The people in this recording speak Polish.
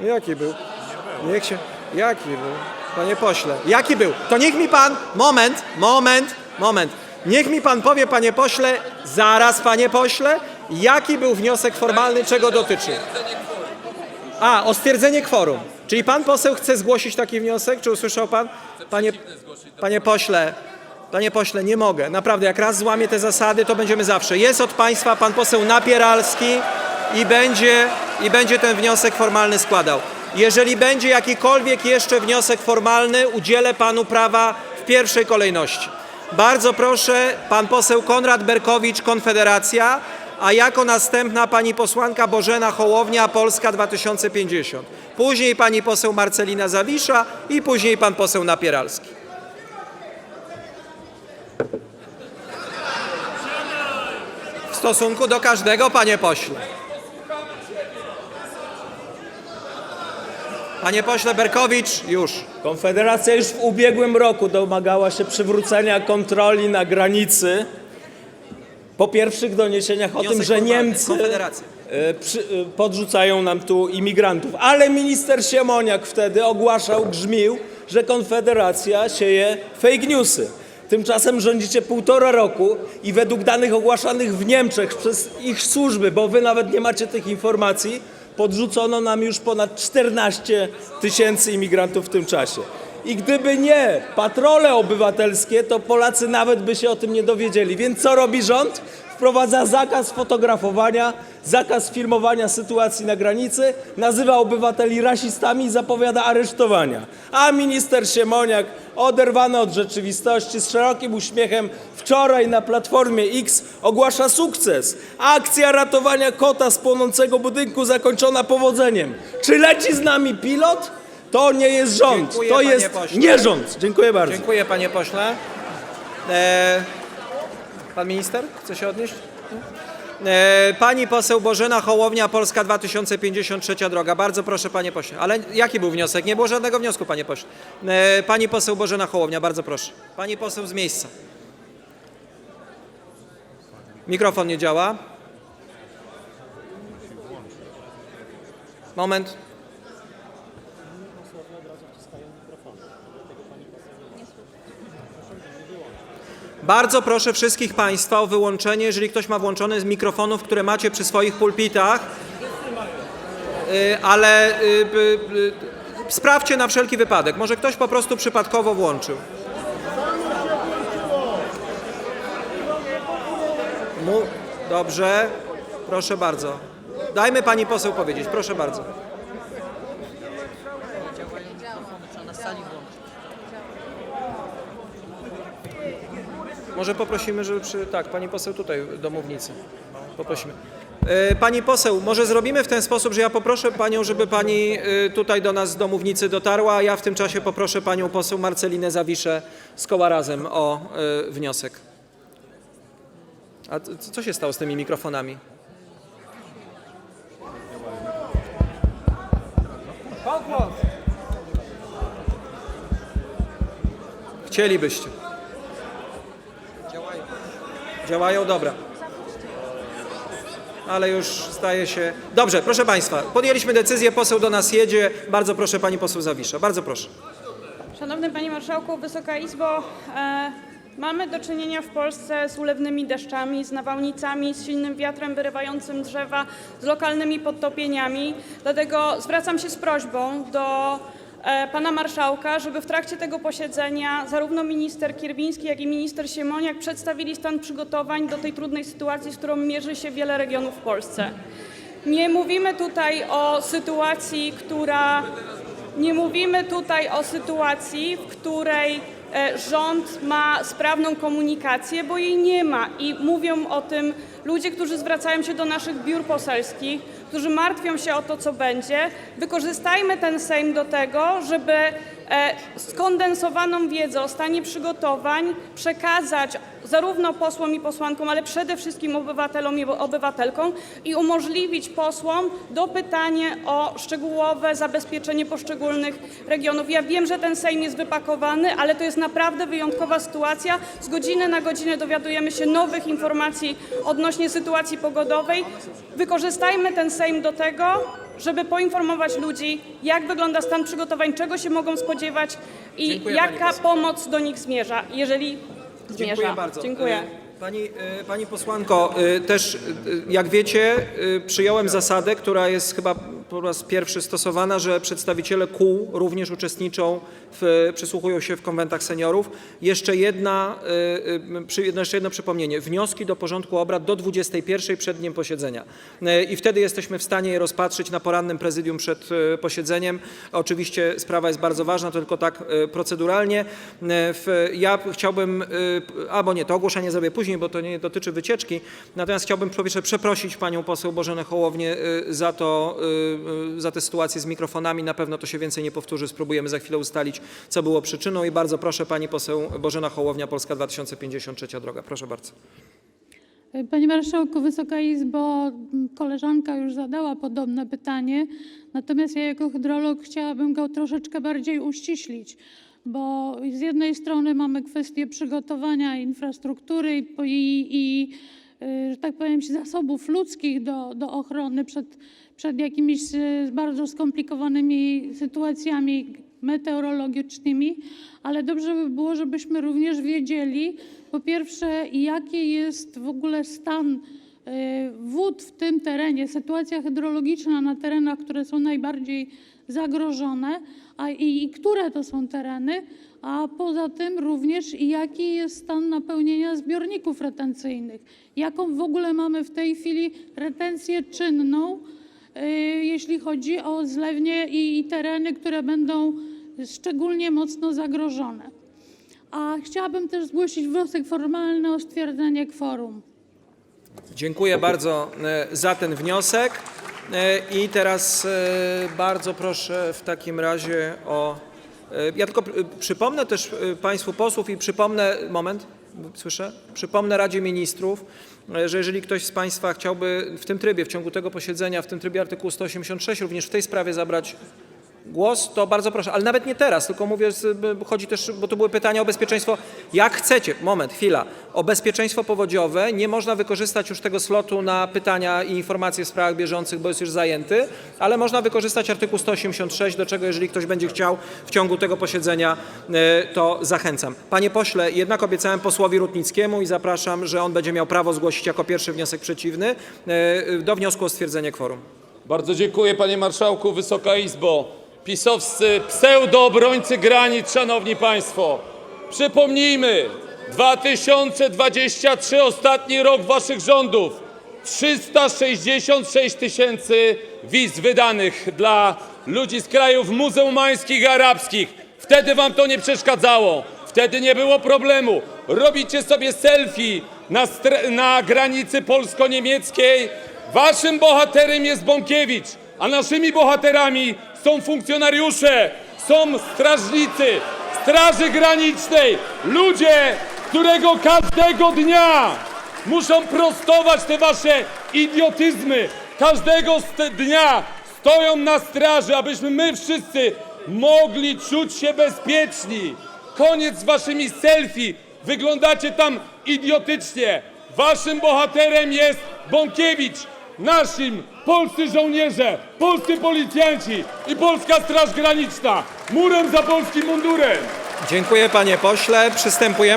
Jaki był? Niech się... Jaki był? Panie pośle, jaki był? To niech mi pan... Moment, moment, moment. Niech mi pan powie, panie pośle, zaraz, panie pośle, jaki był wniosek formalny, czego dotyczył? A, o stwierdzenie kworum. Czyli pan poseł chce zgłosić taki wniosek? Czy usłyszał pan? Panie, panie pośle, panie pośle, nie mogę. Naprawdę, jak raz złamię te zasady, to będziemy zawsze. Jest od państwa pan poseł Napieralski i będzie, i będzie ten wniosek formalny składał. Jeżeli będzie jakikolwiek jeszcze wniosek formalny, udzielę panu prawa w pierwszej kolejności. Bardzo proszę, pan poseł Konrad Berkowicz, Konfederacja, a jako następna pani posłanka Bożena Hołownia, Polska 2050. Później pani poseł Marcelina Zawisza i później pan poseł Napieralski. W stosunku do każdego, panie pośle. Panie pośle Berkowicz, już. Konfederacja już w ubiegłym roku domagała się przywrócenia kontroli na granicy. Po pierwszych doniesieniach o Wniosek tym, że formalny. Niemcy Konfederacja. e, przy, e, podrzucają nam tu imigrantów. Ale minister Siemoniak wtedy ogłaszał, grzmił, że Konfederacja sieje fake newsy. Tymczasem rządzicie półtora roku i według danych ogłaszanych w Niemczech przez ich służby, bo wy nawet nie macie tych informacji, podrzucono nam już ponad 14 tysięcy imigrantów w tym czasie. I gdyby nie patrole obywatelskie, to Polacy nawet by się o tym nie dowiedzieli. Więc co robi rząd? Wprowadza zakaz fotografowania, zakaz filmowania sytuacji na granicy, nazywa obywateli rasistami i zapowiada aresztowania. A minister Siemoniak, oderwany od rzeczywistości, z szerokim uśmiechem wczoraj na Platformie X ogłasza sukces. Akcja ratowania kota z płonącego budynku zakończona powodzeniem. Czy leci z nami pilot? To nie jest rząd, Dziękuję, to panie jest pośle. nie rząd. Dziękuję bardzo. Dziękuję panie pośle. E, pan minister chce się odnieść? E, pani poseł Bożena Hołownia, Polska 2053 droga. Bardzo proszę panie pośle. Ale jaki był wniosek? Nie było żadnego wniosku panie pośle. E, pani poseł Bożena Hołownia, bardzo proszę. Pani poseł z miejsca. Mikrofon nie działa. Moment. Bardzo proszę wszystkich Państwa o wyłączenie, jeżeli ktoś ma włączone z mikrofonów, które macie przy swoich pulpitach, Y, ale y, y, sprawdźcie na wszelki wypadek. Może ktoś po prostu przypadkowo włączył. Mu... Dobrze, proszę bardzo. Dajmy pani poseł powiedzieć, proszę bardzo. Może poprosimy, żeby przy... Tak, pani poseł tutaj do mównicy. Poprosimy. E, Pani poseł, może zrobimy w ten sposób, że ja poproszę panią, żeby pani e, tutaj do nas do mównicy dotarła, a ja w tym czasie poproszę panią poseł Marcelinę Zawiszę z koła razem o e, wniosek. A co się stało z tymi mikrofonami? Chcielibyście. Działają. Dobra. Ale już staje się. Dobrze, proszę Państwa, podjęliśmy decyzję, poseł do nas jedzie. Bardzo proszę, pani poseł Zawisza. Bardzo proszę. Szanowny Panie Marszałku, Wysoka Izbo, e, mamy do czynienia w Polsce z ulewnymi deszczami, z nawałnicami, z silnym wiatrem wyrywającym drzewa, z lokalnymi podtopieniami. Dlatego zwracam się z prośbą do Pana Marszałka, żeby w trakcie tego posiedzenia zarówno minister Kierwiński, jak i minister Siemoniak przedstawili stan przygotowań do tej trudnej sytuacji, z którą mierzy się wiele regionów w Polsce. Nie mówimy tutaj o sytuacji, która nie mówimy tutaj o sytuacji, w której e, rząd ma sprawną komunikację, bo jej nie ma i mówią o tym ludzie, którzy zwracają się do naszych biur poselskich, którzy martwią się o to, co będzie. Wykorzystajmy ten Sejm do tego, żeby e, skondensowaną wiedzę o stanie przygotowań przekazać zarówno posłom i posłankom, ale przede wszystkim obywatelom i obywatelkom i umożliwić posłom dopytanie o szczegółowe zabezpieczenie poszczególnych regionów. Ja wiem, że ten Sejm jest wypakowany, ale to jest naprawdę wyjątkowa sytuacja. Z godziny na godzinę dowiadujemy się nowych informacji odnośnie sytuacji pogodowej. Wykorzystajmy ten Sejm do tego, żeby poinformować ludzi, jak wygląda stan przygotowań, czego się mogą spodziewać i Dziękuję, pani jaka poseł. pomoc do nich zmierza, jeżeli zmierza. Dziękuję bardzo. Dziękuję. E, Pani, e, pani posłanko, e, też jak wiecie, przyjąłem zasadę, która jest chyba po raz pierwszy stosowana, że przedstawiciele kół również uczestniczą, w, przysłuchują się w konwentach seniorów. Jeszcze, jedna, przy, jedno- jeszcze jedno przypomnienie. Wnioski do porządku obrad do 21 przed dniem posiedzenia. E, I wtedy jesteśmy w stanie je rozpatrzyć na porannym prezydium przed posiedzeniem. Oczywiście sprawa jest bardzo ważna, tylko tak proceduralnie. Ja chciałbym, albo nie, to ogłoszenie zrobię później, bo to nie dotyczy wycieczki. Natomiast chciałbym po przeprosić panią poseł Bożenę Hołownię za to, za tę sytuację z mikrofonami. Na pewno to się więcej nie powtórzy. Spróbujemy za chwilę ustalić, co było przyczyną. I bardzo proszę pani poseł Bożena Hołownia, Polska 2053 droga. Proszę bardzo. Panie Marszałku, Wysoka Izbo, koleżanka już zadała podobne pytanie, natomiast ja jako hydrolog chciałabym go troszeczkę bardziej uściślić, bo z jednej strony mamy kwestię przygotowania infrastruktury i, i, y, że tak powiem, zasobów ludzkich do, do ochrony przed, przed jakimiś y, bardzo skomplikowanymi sytuacjami meteorologicznymi, ale dobrze by było, żebyśmy również wiedzieli, po pierwsze, jaki jest w ogóle stan y, wód w tym terenie, sytuacja hydrologiczna na terenach, które są najbardziej zagrożone, a i, i które to są tereny, a poza tym również jaki jest stan napełnienia zbiorników retencyjnych, jaką w ogóle mamy w tej chwili retencję czynną, y, jeśli chodzi o zlewnie i, tereny, które będą szczególnie mocno zagrożone. A chciałabym też zgłosić wniosek formalny o stwierdzenie kworum. Dziękuję bardzo e, za ten wniosek. E, I teraz e, bardzo proszę w takim razie o. e, Ja tylko pr- przypomnę też e, Państwu posłów i przypomnę. Moment, słyszę? Przypomnę Radzie Ministrów, e, że jeżeli ktoś z Państwa chciałby w tym trybie, w ciągu tego posiedzenia, w tym trybie artykułu 186, również w tej sprawie zabrać głos, to bardzo proszę, ale nawet nie teraz, tylko mówię, chodzi też, bo to były pytania o bezpieczeństwo. Jak chcecie, moment, chwila, o bezpieczeństwo powodziowe nie można wykorzystać już tego slotu na pytania i informacje w sprawach bieżących, bo jest już zajęty, ale można wykorzystać artykuł 186, do czego jeżeli ktoś będzie chciał w ciągu tego posiedzenia, e, to zachęcam. Panie pośle, jednak obiecałem posłowi Rutnickiemu i zapraszam, że on będzie miał prawo zgłosić jako pierwszy wniosek przeciwny e, do wniosku o stwierdzenie kworum. Bardzo dziękuję panie marszałku, Wysoka Izbo. Pisowscy pseudoobrońcy granic, szanowni państwo. Przypomnijmy, 2023 ostatni rok waszych rządów. 366 tysięcy wiz wydanych dla ludzi z krajów muzułmańskich i arabskich. Wtedy wam to nie przeszkadzało. Wtedy nie było problemu. Robicie sobie selfie na, na granicy polsko-niemieckiej. Waszym bohaterem jest Bąkiewicz, a naszymi bohaterami są funkcjonariusze, są strażnicy Straży Granicznej, ludzie, którego każdego dnia muszą prostować te wasze idiotyzmy. Każdego dnia stoją na straży, abyśmy my wszyscy mogli czuć się bezpieczni. Koniec z waszymi selfie. Wyglądacie tam idiotycznie. Waszym bohaterem jest Bąkiewicz. Naszym polscy żołnierze, polscy policjanci i polska Straż Graniczna. Murem za polskim mundurem. Dziękuję panie pośle. Przystępujemy